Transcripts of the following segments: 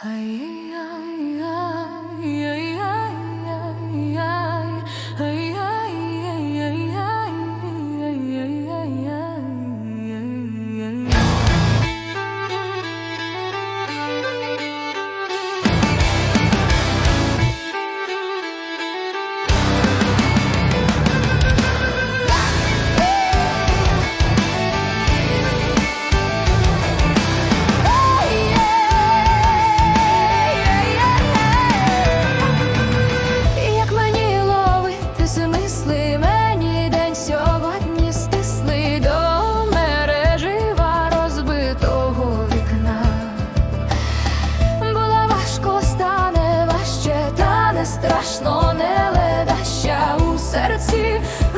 哎呀呀。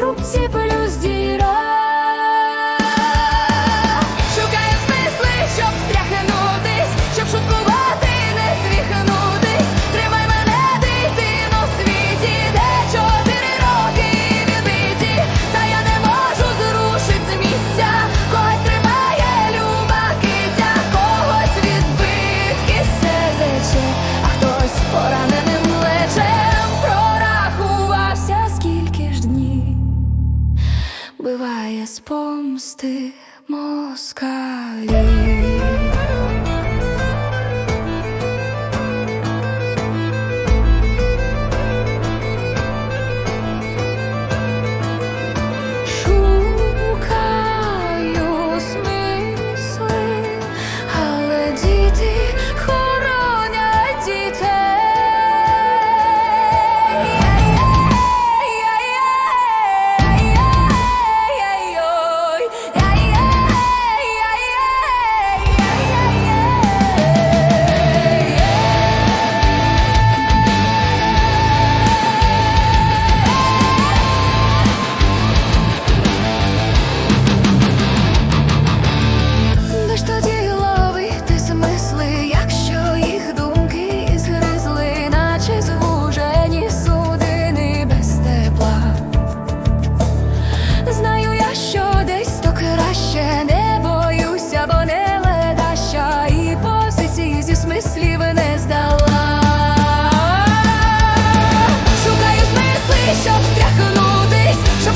рубці пилі. помсти москалів.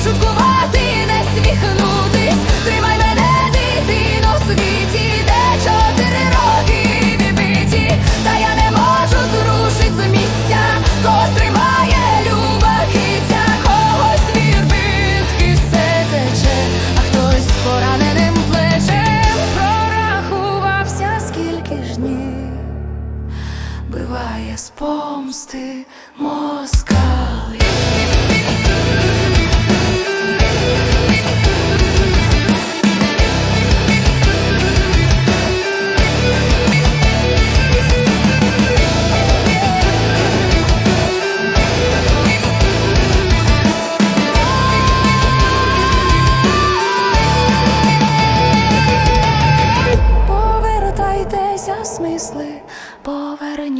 шуткувати, не сміхнутись, тримай мене, дитино в світі, де чотири роки відбиті, та я не можу зрушить з місця, кого тримає люба киця, когось вірбитки все тече, а хтось пораненим плечем прорахувався, скільки ж биває з помсти москалів.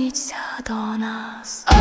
Поверніться до нас.